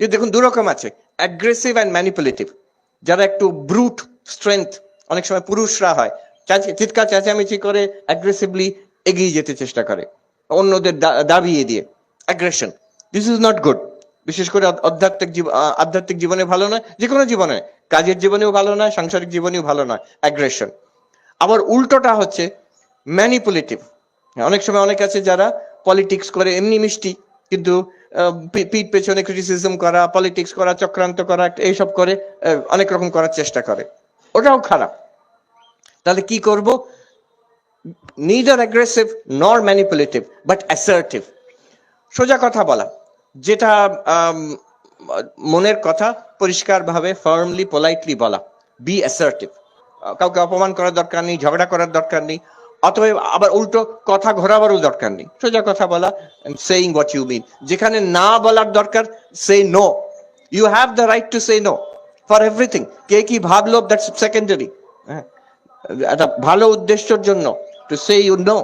যে দেখুন দুরকম আছে অ্যাগ্রেসিভ অ্যান্ড ম্যানিপুলেটিভ যারা একটু ব্রুট স্ট্রেংথ অনেক সময় পুরুষরা হয় চিৎকার চেঁচামেচি করে অ্যাগ্রেসিভলি এগিয়ে যেতে চেষ্টা করে অন্যদের দাবিয়ে দিয়ে। Aggression this is not good বিশেষ করে আধ্যাত্মিক আধ্যাত্মিক জীবনে ভালো নয় যে কোনো জীবনে কাজের জীবনেও ভালো নয়, সাংসারিক জীবনেও ভালো নয়। অ্যাগ্রেশন আবার উল্টোটা হচ্ছে ম্যানিপুলেটিভ অনেক সময় অনেক আছে যারা পলিটিক্স করে, এমনি মিষ্টি, কিন্তু পিঠ পেছনে ক্রিটিসিজম করা পলিটিক্স করা, চক্রান্ত করা, এইসব করে অনেক রকম করার চেষ্টা করে। ওটাও খারাপ। তাহলে কি করব? Neither aggressive nor manipulative but assertive সোজা কথা বলা। যেটা মনের কথা পরিষ্কারভাবে ফার্মলি পোলাইটলি বলা। বি অ্যাসার্টিভ কাউকে অপমান করার দরকার নেই, ঝগড়া করার দরকার নেই। অথবা আবার উল্টো, কথা ঘোরাবারও দরকার নেই। সোজা কথা বলা সেইং হোয়াট ইউ মিন যেখানে না বলার দরকার সে no you have the right to say no for everything কে কি ভাবলো দ্যাটস সেকেন্ডারি হ্যাঁ। একটা ভালো উদ্দেশ্যর জন্য। To say you know